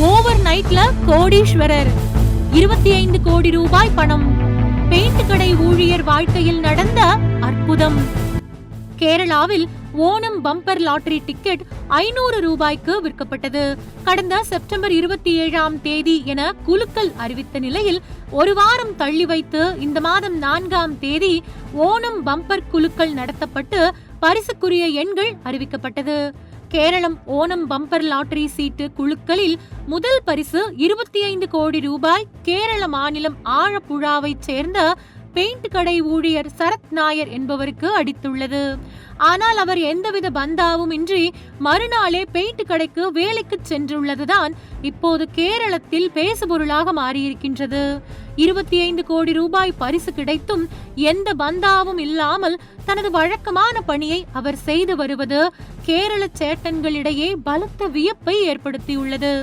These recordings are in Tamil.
ஓவர் நைட்ல கோடீஸ்வரர். இருபத்தி ஐந்து கோடி ரூபாய் பணம். பெயிண்ட் கடை ஊழியர் வாழ்க்கையில் நடந்த அற்புதம். கேரளாவில் ஓணம் பம்பர் லாட்டரி டிக்கெட் ஐநூறு ரூபாய்க்கு விற்கப்பட்டது. கடந்த செப்டம்பர் இருபத்தி ஏழாம் தேதி என குழுக்கள் அறிவித்த நிலையில் ஒரு வாரம் தள்ளி வைத்து இந்த மாதம் நான்காம் தேதி ஓணம் பம்பர் குழுக்கள் நடத்தப்பட்டு பரிசுக்குரிய எண்கள் அறிவிக்கப்பட்டது. கேரளம் ஓணம் பம்பர் லாட்டரி சீட்டு குழுக்களில் முதல் பரிசு இருபத்தி ஐந்து கோடி ரூபாய் கேரள மாநிலம் ஆழப்புழாவைச் சேர்ந்த பெயிண்ட் கடை ஊழியர் சரத் நாயர் என்பவருக்கு அடித்துள்ளது. ஆனால் அவர் எந்தவித பந்தாவும் இன்றி மறுநாளே பெயிண்ட் கடைக்கு வேலைக்கு சென்றுள்ளதுதான் இப்போது கேரளத்தில் பேசுபொருளாக மாறியிருக்கின்றது. இருபத்தி ஐந்து கோடி ரூபாய் பரிசு கிடைத்தும் எந்த பந்தாவும் இல்லாமல் தனது வழக்கமான பணியை அவர் செய்து வருவது கேரள சேட்டன்களிடையே பலத்த வியப்பை ஏற்படுத்தியுள்ளது.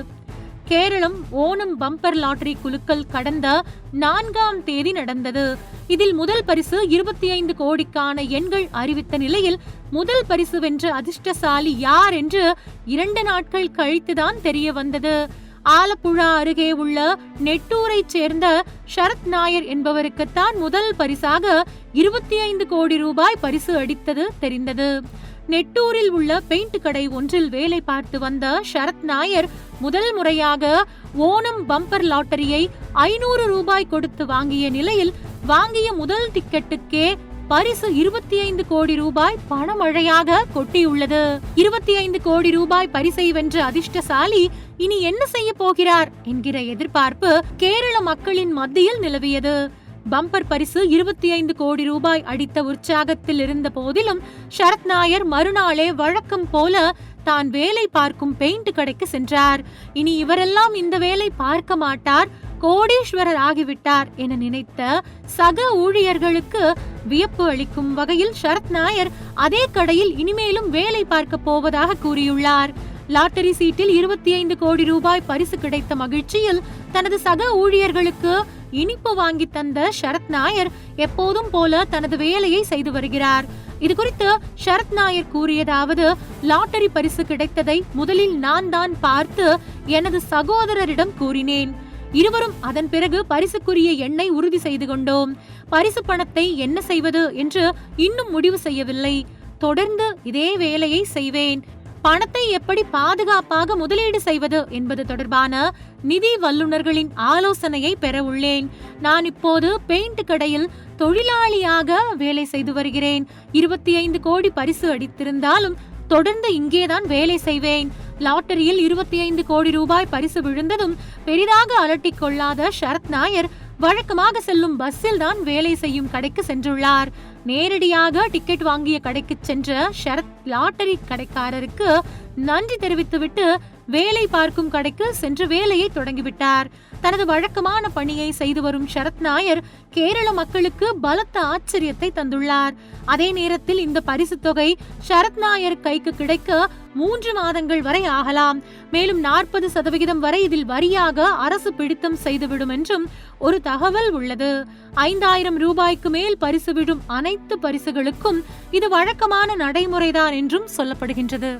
கேரளம் ஓணம் பம்பர் லாட்டரி குலுக்கல் கடந்த நான்காம் தேதி நடந்தது. இதில் முதல் பரிசு இருபத்தி ஐந்து கோடிக்கான எண்கள் அறிவித்த நிலையில் முதல் பரிசு வென்ற அதிர்ஷ்டசாலி யார் என்று இரண்டு நாட்கள் கழித்துதான் தெரிய வந்தது. ஆலப்புழா அருகே உள்ள நெட்டூரைச் சேர்ந்த சரத் நாயர் என்பவருக்குத்தான் முதல் பரிசாக இருபத்தி ஐந்து கோடி ரூபாய் பரிசு அடித்தது தெரிந்தது. நெட்டூரில் உள்ள பெயிண்ட் கடை ஒன்றில் வேலை பார்த்து வந்த சரத் நாயர் முதல் முறையாக ஓணம் பம்பர் லாட்டரியை ஐநூறு ரூபாய் கொடுத்து வாங்கிய நிலையில் வாங்கிய முதல் டிக்கெட்டுக்கே பரிசு இருபத்தி ஐந்து கோடி ரூபாய் பணமழையாக கொட்டியுள்ளது. இருபத்தி ஐந்து கோடி ரூபாய் பரிசை வென்ற அதிர்ஷ்டசாலி இனி என்ன செய்ய போகிறார் என்கிற எதிர்பார்ப்பு கேரள மக்களின் மத்தியில் நிலவியது. பம்பர் பரிசு இருபத்தி ஐந்து கோடி ரூபாய் அடித்த உற்சாகத்தில் இருந்த போதிலும் சரத் நாயர் மறுநாளே வழக்கம் போல தான் வேலை பார்க்கும் பெயிண்ட் கடைக்கு சென்றார். இனி இவரெல்லாம் இந்த வேலை பார்க்க மாட்டார் கோடீஸ்வரர் ஆகிவிட்டார் என நினைத்த சக ஊழியர்களுக்கு வியப்பு அளிக்கும் வகையில் சரத் நாயர் அதே கடையில் இனிமேலும் வேலை பார்க்க போவதாக கூறியுள்ளார். லாட்டரி சீட்டில் இருபத்தி ஐந்து கோடி ரூபாய் பரிசு கிடைத்த மகிழ்ச்சியில் தனது சக ஊழியர்களுக்கு இனிப்பு வாங்கி தந்த சரத் நாயர் எப்போதும் போல தனது வேலையை செய்து வருகிறார். இது குறித்து சரத் நாயர் கூறியதாவது லாட்டரி பரிசு கிடைத்ததை முதலில் நான் தான் பார்த்து எனது சகோதரரிடம் கூறினேன். இருவரும் அதன் பிறகு பரிசுக்குரிய எண்ணை உறுதி செய்து கொண்டோம். பரிசு பணத்தை என்ன செய்வது என்று இன்னும் முடிவு செய்யவில்லை. தொடர்ந்து இதே வேலையை செய்வேன். பணத்தை எப்படி பாதுகாப்பாக முதலீடு செய்வது என்பது தொடர்பான நிதி வல்லுநர்களின் ஆலோசனையை பெற உள்ளேன். நான் இப்போது பெயிண்ட் கடையில் தொழிலாளியாக வேலை செய்து வருகிறேன். இருபத்தி ஐந்து கோடி பரிசு அடித்திருந்தாலும் தொடர்ந்து இங்கேதான் வேலை செய்வேன். லாட்டரியில் இருபத்தி ஐந்து கோடி ரூபாய் பரிசு விழுந்ததும் பெரிதாக அலட்டிக் கொள்ளாத சரத் நாயர் வழக்கமாக செல்லும் பஸ்ஸில் தான் வேலை செய்யும் கடைக்கு சென்றுள்ளார். நேரடியாக டிக்கெட் வாங்கிய கடைக்கு சென்ற ஷரத் லாட்டரி கடைக்காரருக்கு நன்றி தெரிவித்துவிட்டு வேலை பார்க்கும் கடைக்கு சென்று வேலையை தொடங்கிவிட்டார். தனது வழக்கமான பணியை செய்து வரும் சரத் நாயர் கேரள மக்களுக்கு பலத்த ஆச்சரியத்தை தந்துள்ளார். அதே நேரத்தில் இந்த பரிசு தொகை சரத் நாயர் கைக்கு கிடைக்க மூன்று மாதங்கள் வரை ஆகலாம். மேலும் நாற்பது சதவிகிதம் வரை இதில் வரியாக அரசு பிடித்தம் செய்துவிடும் என்றும் ஒரு தகவல் உள்ளது. ஐந்தாயிரம் ரூபாய்க்கு மேல் பரிசு விடும் அனைத்து பரிசுகளுக்கும் இது வழக்கமான நடைமுறைதான் என்றும் சொல்லப்படுகின்றது.